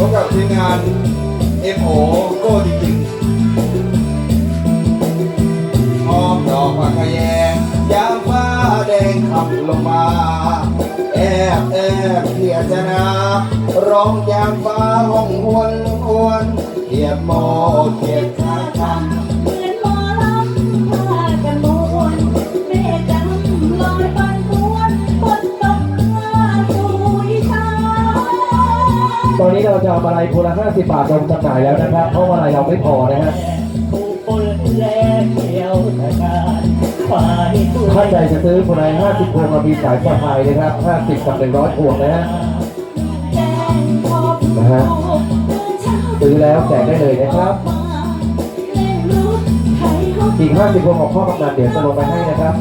พบกับทีมงานเอฟโอโก้จริงๆหอมดอกผักแยงยามฟ้าแดงขับลงมา แอบแอบเพียจนา ร้องยามฟ้าห้องหวนหวนเพียบโมเพียบ ตอนนี้เราจะเอามาลัยคนละ50 บาทลงจำหน่ายแล้วนะครับ เพราะว่าอะไรเราไม่พอนะฮะผู้ารฝ่ายห้านใดจะซื้อคนละ50พวงเรามีสายปลอดภัยนะครับ 50 กับ 100พวงนะฮะแดงขอบนะฮะซื้อแล้วแจกได้เลยนะครับอกอีก50พวงของพ่อกำนันเดี๋ยวจะลงไปให้นะครับ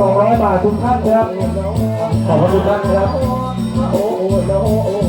200 บาททุกท่านครับ ขอบพระคุณท่านครับ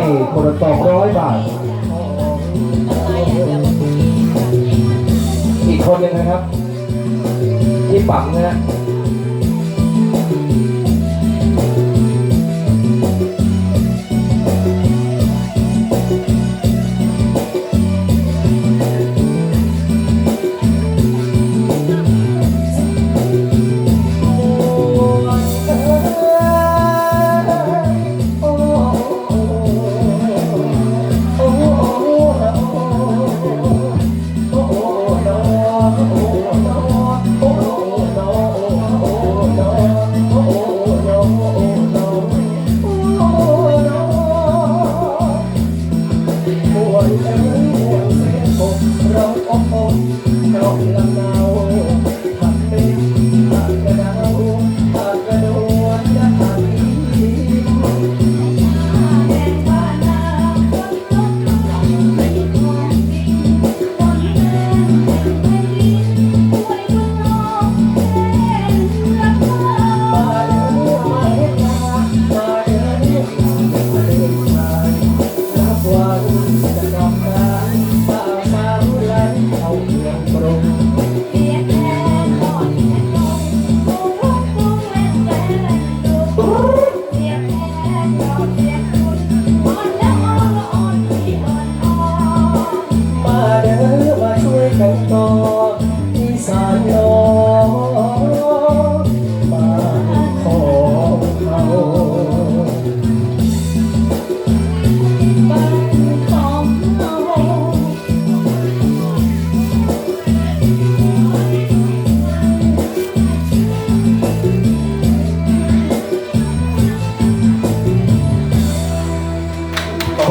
ที่มอบให้คนละ200บาท อีกคนหนึงนะครับ ที่ปังนะฮะ ร้องอกอกร้องลำเนา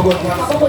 คุณครับขอบคุณ